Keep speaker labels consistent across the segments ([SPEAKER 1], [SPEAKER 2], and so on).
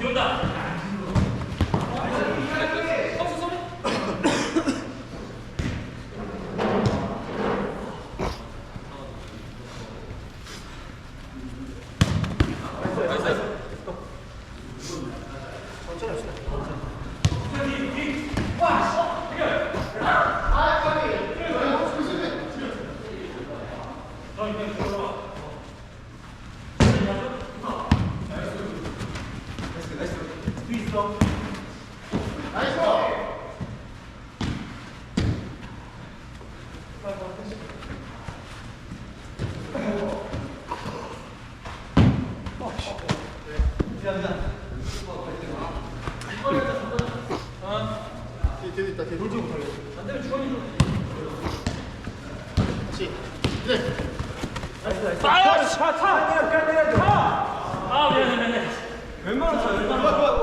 [SPEAKER 1] 기운다. 있다. 개돌지 못하게. 안 되면 주원이 좀. 같이. 네.
[SPEAKER 2] 나이스 나이스. 아, 차, 차, 차, 차, 차. 아, 미안해, 미안해. 웬만한 차, 웬만한 차.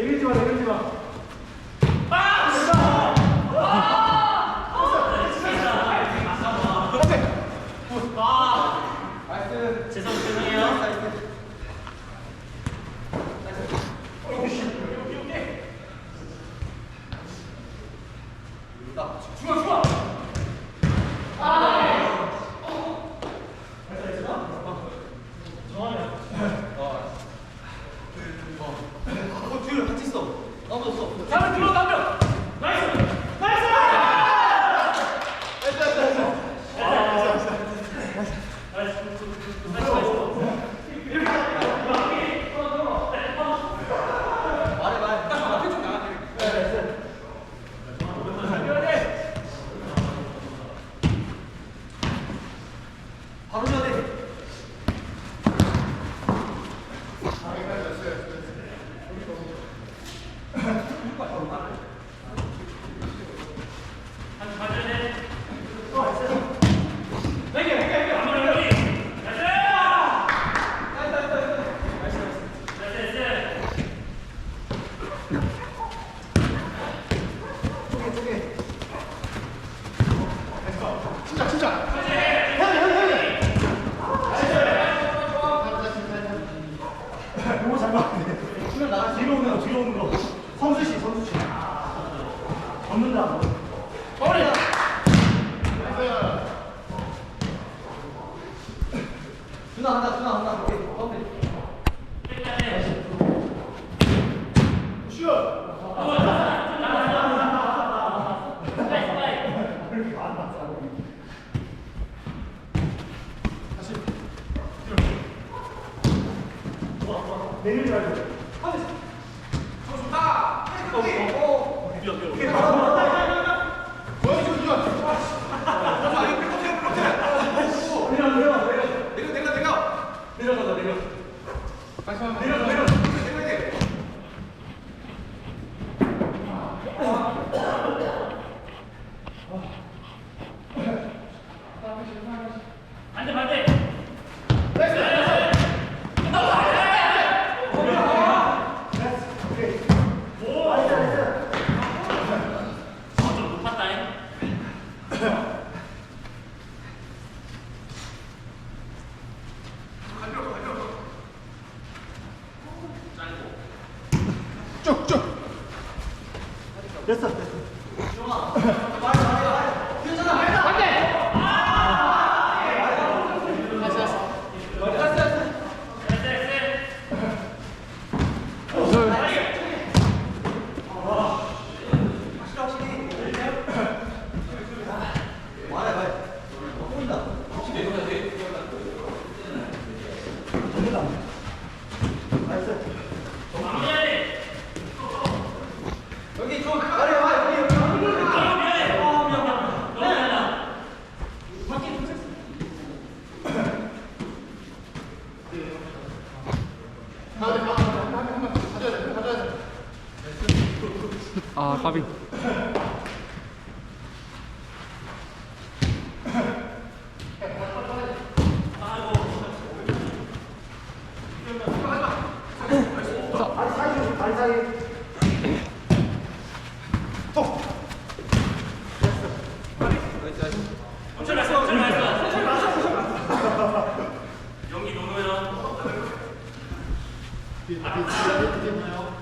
[SPEAKER 2] 내밀지 마, 내밀지 마. 오는 거. 선수 씨, 선수 씨. 아, 접는다.
[SPEAKER 1] 빨리. 누나 한다, 누나 한다.
[SPEAKER 2] 내리지 말고.
[SPEAKER 1] 다시 한번.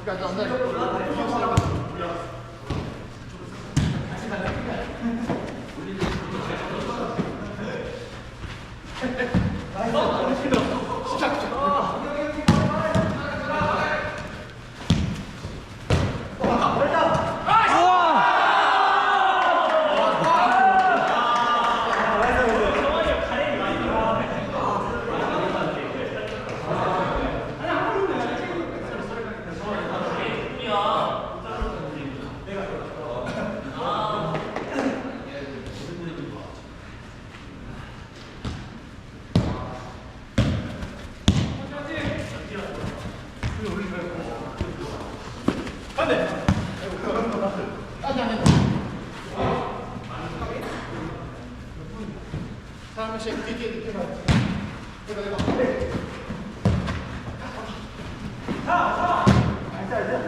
[SPEAKER 1] kazandı. 다시 뒤에 밑에 가요. 내가 내가. 네.
[SPEAKER 2] 자, 자. 알자, 알자.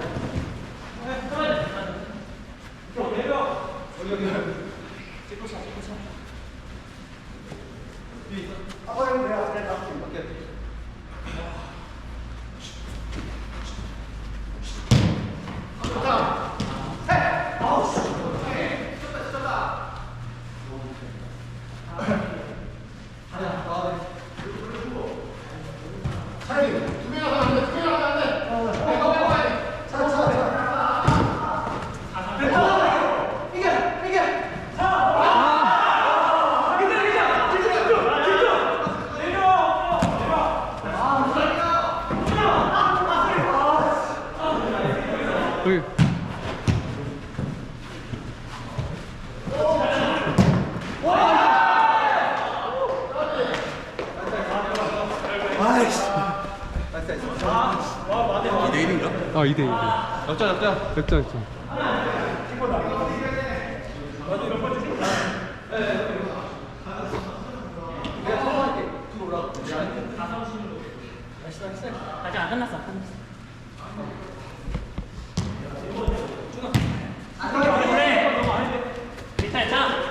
[SPEAKER 1] 네, 그만. 좀
[SPEAKER 2] 내려.
[SPEAKER 1] 여기 여기.
[SPEAKER 3] 찍고 차, 찍고 차. 뒤. 아빠랑
[SPEAKER 1] 내가 내가 오케이.
[SPEAKER 4] 여기.
[SPEAKER 1] 이대 1인가?
[SPEAKER 4] 아 2대 2대.
[SPEAKER 1] 역전 역전.
[SPEAKER 4] 역전 역전.
[SPEAKER 3] 아직 안 끝났어. 안 끝났어. 그래. 리타야 자.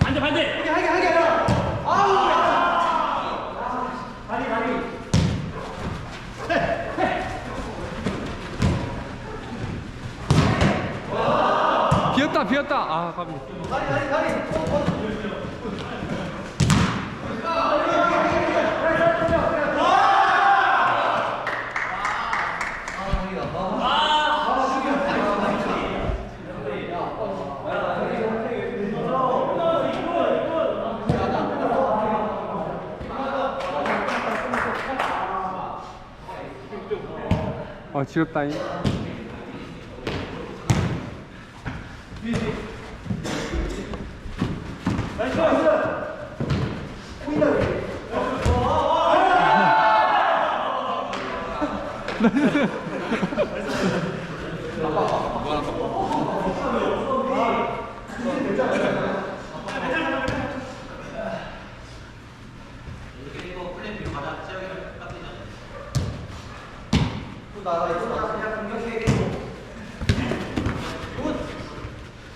[SPEAKER 3] 반대 반대.
[SPEAKER 4] 비었다 비었다. 아 가비. 아 지렸다잉.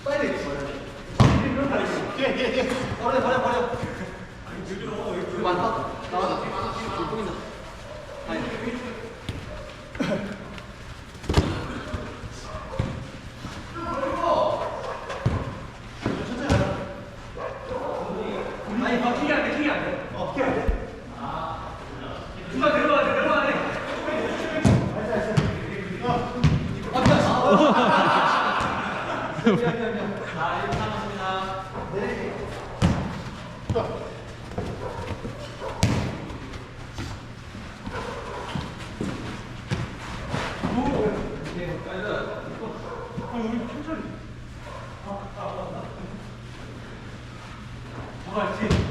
[SPEAKER 2] 빨리 빨리 빨리 빨리 뭐가 있지?